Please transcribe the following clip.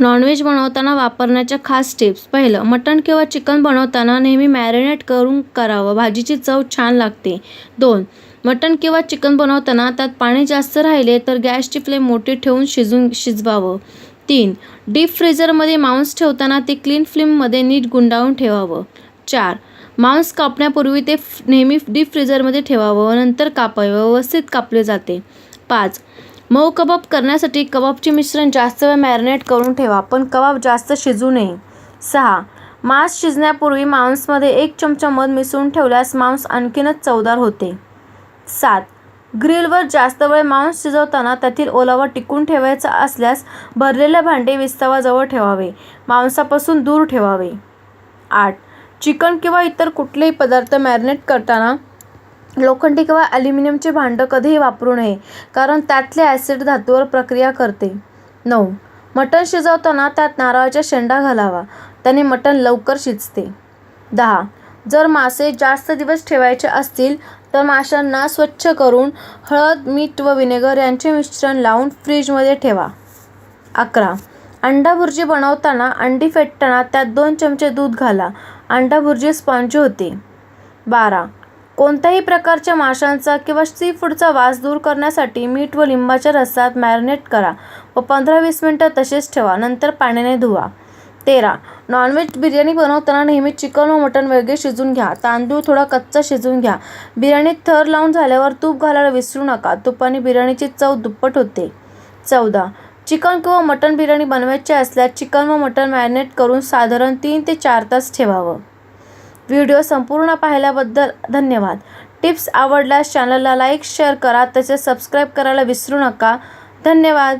Non veg बनवताना वापरण्याच्या खास टिप्स. पहिलं मटण किंवा चिकन बनवताना नेहमी मॅरिनेट करून करावं. भाजीची चव छान लागते. दोन मटण किंवा चिकन बनवताना त्यात पाणी जास्त राहिले तर गॅसची फ्लेम मोठी ठेवून शिजून शिजवावं. तीन डीप फ्रीजरमध्ये मांस ठेवताना ते क्लीन फ्लेममध्ये नीट गुंडाळून ठेवावं. चार मांस कापण्यापूर्वी ते फ- नेहमी डीप फ्रीझरमध्ये ठेवावं नंतर कापावे. व्यवस्थित कापले जाते. पाच मऊ कबाब करण्यासाठी कबाबचे मिश्रण जास्त वेळ मॅरिनेट करून ठेवा पण कबाब जास्त शिजू नये. सहा. मांस शिजण्यापूर्वी मांसमध्ये एक चमचा मध मिसळून ठेवल्यास मांस आणखीनच चवदार होते. सात. ग्रिलवर जास्त वेळ मांस शिजवताना त्यातील ओलावा टिकून ठेवायचा असल्यास भरलेले भांडे विस्तावाजवळ ठेवावे मांसापासून दूर ठेवावे. आठ. चिकन किंवा इतर कुठलेही पदार्थ मॅरिनेट करताना लोखंडी किंवा ॲल्युमिनियमचे भांडं कधीही वापरू नये कारण त्यातले ॲसिड धातूवर प्रक्रिया करते. नऊ. मटण शिजवताना त्यात नारळाच्या शेंडा घालावा. त्याने मटण लवकर शिजते. दहा. जर मासे जास्त दिवस ठेवायचे असतील तर माशांना स्वच्छ करून हळद मीठ व विनेगर यांचे मिश्रण लावून फ्रीजमध्ये ठेवा. अकरा. अंडा भुर्जी बनवताना अंडी फेटताना त्यात दोन चमचे दूध घाला. अंडा भुर्जी स्पॉन्जी होते. बारा. कोणत्याही प्रकारच्या माशांचा किंवा सी फूडचा वास दूर करण्यासाठी मीठ व लिंबाच्या रसात मॅरिनेट करा व पंधरा वीस मिनटं तसेच ठेवा. नंतर पाण्याने धुवा. तेरा. नॉनव्हेज बिर्याणी बनवताना नेहमी चिकन व मटण वेगळे शिजून घ्या. तांदूळ थोडा कच्चा शिजून घ्या. बिर्याणीत थर लावून झाल्यावर तूप घालायला विसरू नका. तुपाने बिर्याणीची चव दुप्पट होते. चौदा. चिकन किंवा मटण बिर्याणी बनवायची असल्यास चिकन व मटण मॅरिनेट करून साधारण तीन ते चार तास ठेवावं. व्हिडिओ संपूर्ण पाहिल्याबद्दल धन्यवाद. टिप्स आवडल्यास चॅनलला लाईक शेअर करा. तसेच सबस्क्राईब करायला विसरू नका. धन्यवाद.